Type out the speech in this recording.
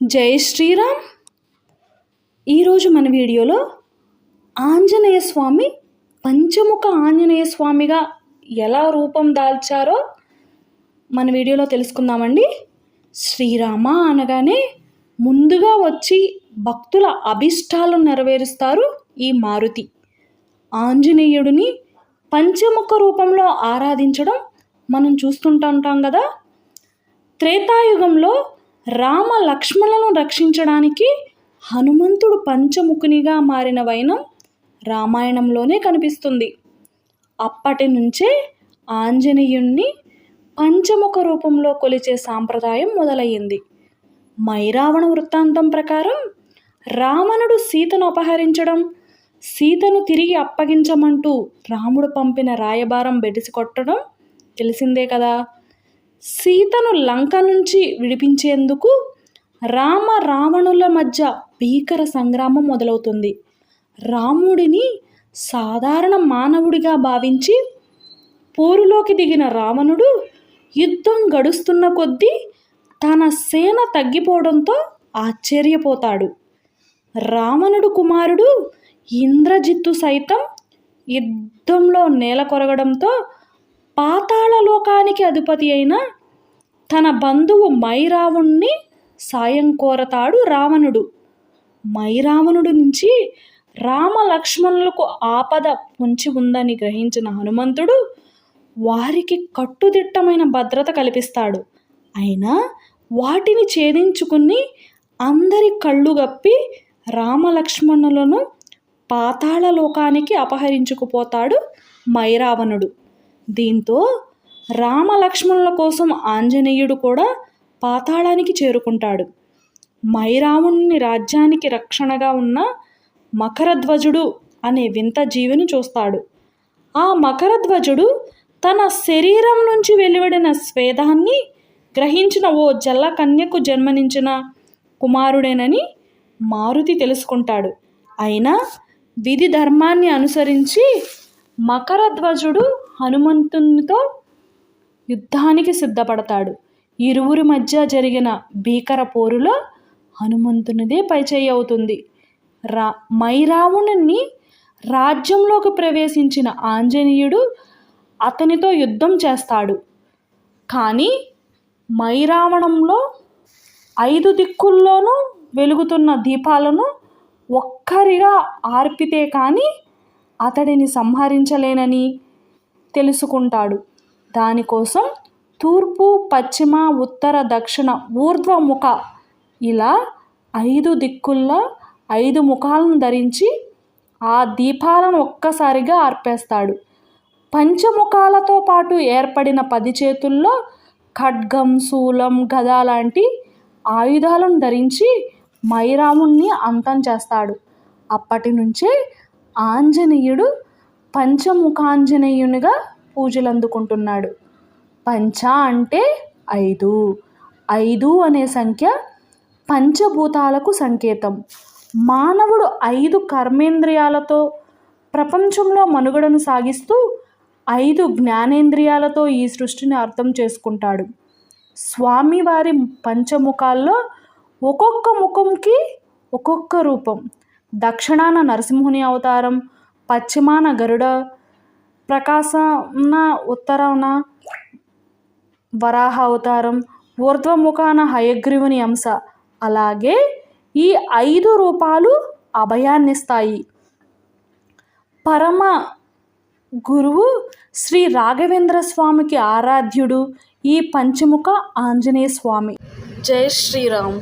జై శ్రీరామ్. ఈరోజు మన వీడియోలో ఆంజనేయ స్వామి పంచముఖ ఆంజనేయ స్వామిగా ఎలా రూపం దాల్చారో మన వీడియోలో తెలుసుకుందామండి. శ్రీరామ అనగానే ముందుగా వచ్చి భక్తుల అభిష్టాలను నెరవేరుస్తారు ఈ మారుతి. ఆంజనేయుడిని పంచముఖ రూపంలో ఆరాధించడం మనం చూస్తుంటుంటాం కదా. త్రేతాయుగంలో రామ లక్ష్మణులను రక్షించడానికి హనుమంతుడు పంచముఖునిగా మారిన వైనం రామాయణంలోనే కనిపిస్తుంది. అప్పటి నుంచే ఆంజనేయుణ్ణి పంచముఖ రూపంలో కొలిచే సాంప్రదాయం మొదలయ్యింది. మైరావణ వృత్తాంతం ప్రకారం రావణుడు సీతను అపహరించడం సీతను తిరిగి అప్పగించమంటూ రాముడు పంపిన రాయబారం బెడిసి కొట్టడం తెలిసిందే కదా. సీతను లంక నుంచి విడిపించేందుకు రామ రావణుల మధ్య భీకర సంగ్రామం మొదలవుతుంది. రాముడిని సాధారణ మానవుడిగా భావించి పోరులోకి దిగిన రావణుడు యుద్ధం గడుస్తున్న కొద్దీ తన సేన తగ్గిపోవడంతో ఆశ్చర్యపోతాడు. రావణుడు కుమారుడు ఇంద్రజిత్తు సైతం యుద్ధంలో నేల కొరగడంతో పాతాళ లోకానికి అధిపతి అయిన తన బంధువు మైరావణ్ణి సాయం కోరతాడు రావణుడు. మైరావణుడి నుంచి రామ లక్ష్మణులకు ఆపద ఉంచి ఉందని గ్రహించిన హనుమంతుడు వారికి కట్టుదిట్టమైన భద్రత కల్పిస్తాడు. అయినా వాటిని ఛేదించుకుని అందరి కళ్ళు గప్పి రామలక్ష్మణులను పాతాళ లోకానికి అపహరించుకుపోతాడు మైరావణుడు. దీంతో రామలక్ష్మణుల కోసం ఆంజనేయుడు కూడా పాతాళానికి చేరుకుంటాడు. మైరాముణ్ణి రాజ్యానికి రక్షణగా ఉన్న మకరధ్వజుడు అనే వింత జీవిని చూస్తాడు. ఆ మకరధ్వజుడు తన శరీరం నుంచి వెలువడిన స్వేదాన్ని గ్రహించిన ఓ జల్ల కన్యకు జన్మనించిన కుమారుడేనని మారుతి తెలుసుకుంటాడు. అయినా విధి ధర్మాన్ని అనుసరించి మకరధ్వజుడు హనుమంతునితో యుద్ధానికి సిద్ధపడతాడు. ఇరువురి మధ్య జరిగిన భీకర పోరులో హనుమంతునిదే పైచేయి అవుతుంది. రా మైరావణుని రాజ్యంలోకి ప్రవేశించిన ఆంజనేయుడు అతనితో యుద్ధం చేస్తాడు. కానీ మైరావణంలో ఐదు దిక్కుల్లోనూ వెలుగుతున్న దీపాలను ఒక్కరిగా ఆర్పితే కానీ అతడిని సంహరించలేనని తెలుసుకుంటాడు. దానికోసం తూర్పు పశ్చిమ ఉత్తర దక్షిణ ఊర్ధ్వముఖ ఇలా ఐదు దిక్కుల్లో ఐదు ముఖాలను ధరించి ఆ దీపాలను ఒక్కసారిగా ఆర్పేస్తాడు. పంచముఖాలతో పాటు ఏర్పడిన పది చేతుల్లో ఖడ్గం శూలం గద లాంటి ఆయుధాలను ధరించి మైరాముణ్ణి అంతం చేస్తాడు. అప్పటి నుంచే ఆంజనేయుడు పంచముఖాంజనేయునిగా పూజలు అందుకుంటున్నాడు. పంచ అంటే ఐదు. ఐదు అనే సంఖ్య పంచభూతాలకు సంకేతం. మానవుడు ఐదు కర్మేంద్రియాలతో ప్రపంచంలో మనుగడను సాగిస్తూ ఐదు జ్ఞానేంద్రియాలతో ఈ సృష్టిని అర్థం చేసుకుంటాడు. స్వామివారి పంచముఖాల్లో ఒక్కొక్క ముఖంకి ఒక్కొక్క రూపం. దక్షిణాన నరసింహుని అవతారం పశ్చిమాన గరుడ ప్రకాశంన ఉత్తరాన వరాహ అవతారం ఊర్ధ్వముఖాన హయగ్రీవుని అంశ. అలాగే ఈ ఐదు రూపాలు అభయాన్నిస్తాయి. పరమ గురువు శ్రీ రాఘవేంద్ర స్వామికి ఆరాధ్యుడు ఈ పంచముఖ ఆంజనేయ స్వామి జై శ్రీరామ్.